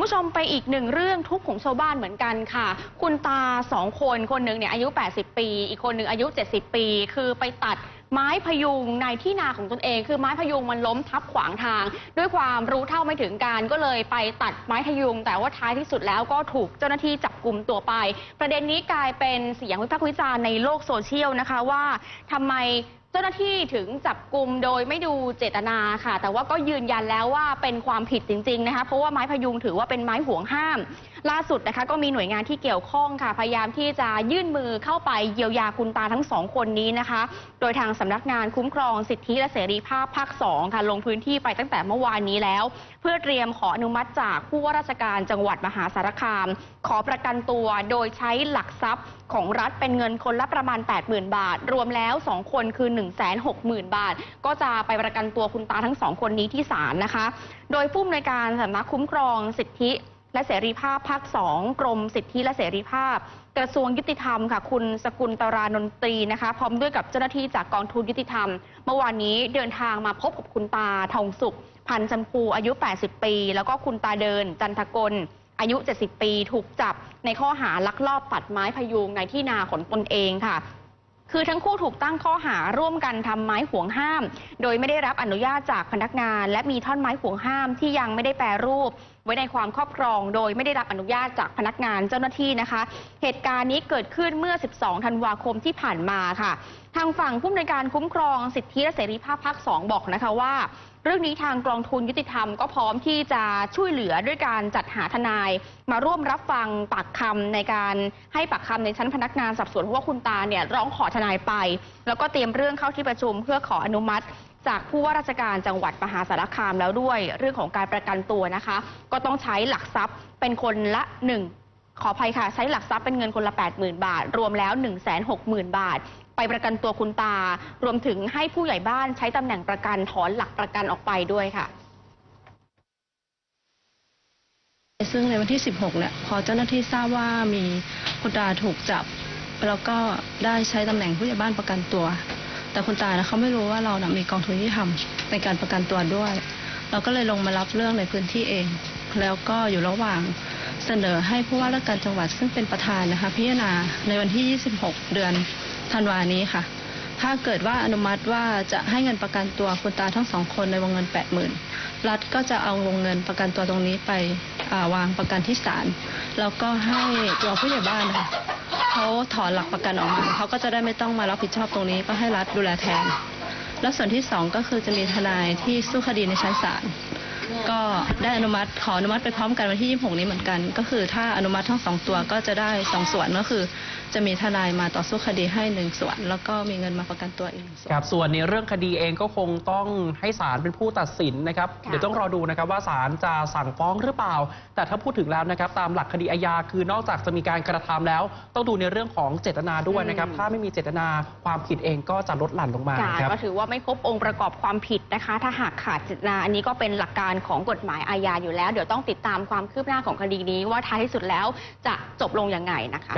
ผู้ชมไปอีกหนึ่งเรื่องทุกข์ของชาวบ้านเหมือนกันค่ะ คุณตาสองคนคนหนึ่งเนี่ยอายุ 80 ปี อีกคนหนึ่งอายุ 70 ปี คือไปตัดไม้พยุงในที่นาของตนเอง คือไม้พยุงมันล้มทับขวางทาง ด้วยความรู้เท่าไม่ถึงการก็เลยไปตัดไม้พยุง แต่ว่าท้ายที่สุดแล้วก็ถูกเจ้าหน้าที่จับกลุ่มตัวไป ประเด็นนี้กลายเป็นเสียงวิพากษ์วิจารณ์ในโลกโซเชียลนะคะว่าทำไม เจ้าหน้าที่ถึงจับกลุ่มโดยไม่ดูเจตนาค่ะ แต่ว่าก็ยืนยันแล้วว่าเป็นความผิดจริง ๆ นะคะ เพราะว่าไม้พยุงถือว่าเป็นไม้ห่วงห้าม ล่าสุดนะคะก็มีหน่วยงานที่เกี่ยวข้องค่ะ พยายามที่จะยื่นมือเข้าไปเยียวยาคุณตาทั้งสองคนนี้นะคะ โดยทางสำนักงานคุ้มครองสิทธิและเสรีภาพภาค2ค่ะลงพื้นที่ไปตั้งแต่เมื่อวานนี้แล้ว เพื่อเตรียมขออนุมัติจากผู้ว่าราชการจังหวัดมหาสารคาม ขอประกันตัวโดยใช้หลักทรัพย์ของรัฐเป็นเงินคนละประมาณ 80,000 บาท รวมแล้ว 2 คนคือ160,000 บาท ก็จะไปประกันตัวคุณตาทั้งสองคนนี้ที่ศาลนะคะ โดยผู้อำนวยการสำนักคุ้มครองสิทธิและเสรีภาพภาค 2 กรมสิทธิและเสรีภาพ กระทรวงยุติธรรมค่ะ คุณสกุลตรานนตรีนะคะ พร้อมด้วยกับเจ้าหน้าที่จากกองทุนยุติธรรม เมื่อวานนี้เดินทางมาพบกับคุณตาทองสุข พันธ์ชมพูอายุ 80 ปี แล้วก็คุณตาเดิน จันทกล อายุ 70 ปี ถูกจับในข้อหาลักลอบตัดไม้พยุงในที่นาของตนเองค่ะ คือทั้งคู่ถูกตั้งข้อหาร่วมกันทำไม้ห่วงห้าม โดยไม่ได้รับอนุญาตจากพนักงาน และมีท่อนไม้ห่วงห้ามที่ยังไม่ได้แปรรูปไว้ในความครอบครอง โดยไม่ได้รับอนุญาตจากพนักงานเจ้าหน้าที่นะคะ เหตุการณ์นี้เกิดขึ้นเมื่อ 12 ธันวาคมที่ผ่านมาค่ะ ทางฝั่งผู้อำนวยการคุ้มครองสิทธิและเสรีภาพภาค 2 บอกนะคะว่าเรื่องนี้ทางกองทุนยุติธรรมก็พร้อมที่จะช่วยเหลือด้วยการจัดหาทนาย มาร่วมรับฟังปากคำในการให้ปากคำในชั้นพนักงานสอบสวนเพราะว่าคุณตาเนี่ยร้องขอทนายไป แล้วก็เตรียมเรื่องเข้าที่ประชุมเพื่อขออนุมัติจากผู้ว่าราชการจังหวัดมหาสารคามแล้วด้วย เรื่องของการประกันตัวนะคะ ก็ต้องใช้หลักทรัพย์เป็นคนละหนึ่งขออภัยค่ะ ใช้หลักทรัพย์เป็นเงินคนละ 80,000 บาท รวมแล้ว 160,000 บาท ไปประกันตัวคุณตา รวมถึงให้ผู้ใหญ่บ้านใช้ตำแหน่งประกันถอนหลักประกันออกไปด้วยค่ะซึ่งในวันที่ 16 เนี่ย พอเจ้าหน้าที่ทราบว่ามีคุณตาถูกจับ แล้วก็ได้ใช้ตำแหน่งผู้ใหญ่บ้านประกันตัว แต่คุณตานะเขาไม่รู้ว่าเรานะมีกองทุนที่ทำในการประกันตัวด้วย เราก็เลยลงมารับเรื่องในพื้นที่เอง แล้วก็อยู่ระหว่างเสนอให้ผู้ว่าราชการจังหวัดซึ่งเป็นประธานนะคะ พิจารณาในวันที่ 26 เดือนธันวานี้ค่ะ ถ้าเกิดว่าอนุมัติว่าจะให้เงินประกันตัวคุณตาทั้งสองคนในวงเงิน 80,000รัฐก็จะเอาวงเงินประกันตัวตรงนี้ไปาวางประกันที่ศาลแล้วก็ให้ตัวผู้ใหญ่บ้านนะคะ เขาถอนหลักประกันออกมาเขาก็จะได้ไม่ต้องมารับผิดชอบตรงนี้ก็ให้รัฐดูแลแทน แล้วส่วนที่สองก็คือจะมีทนายที่สู้คดีในชั้นศาล ก็ได้อนุมัติขออนุมัติไปพร้อมกันวันที่ 26 นี้เหมือนกัน ก็คือถ้าอนุมัติทั้งสองตัวก็จะได้สองส่วนก็คือ จะมีทนายมาต่อสู้คดีให้หนึ่งส่วน แล้วก็มีเงินมาประกันตัวอีกหนึ่งส่วนครับส่วนในเรื่องคดีเองก็คงต้องให้ศาลเป็นผู้ตัดสินนะครับค่ะ เดี๋ยวต้องรอดูนะครับว่าศาลจะสั่งฟ้องหรือเปล่า แต่ถ้าพูดถึงแล้วนะครับตามหลักคดีอาญาคือนอกจากจะมีการกระทำแล้ว ต้องดูในเรื่องของเจตนาด้วยนะครับถ้าไม่มีเจตนาความผิดเองก็จะลดหลั่นลงมาค่ะครับ ก็ถือว่าไม่ครบองค์ประกอบความผิดนะคะ ถ้าหากขาดเจตนาอันนี้ก็เป็นหลักการของกฎหมายอาญาอยู่แล้ว เดี๋ยวต้องติดตามความคืบหน้าของคดีนี้ว่าท้ายที่สุดแล้วจะจบลงยังไงนะคะ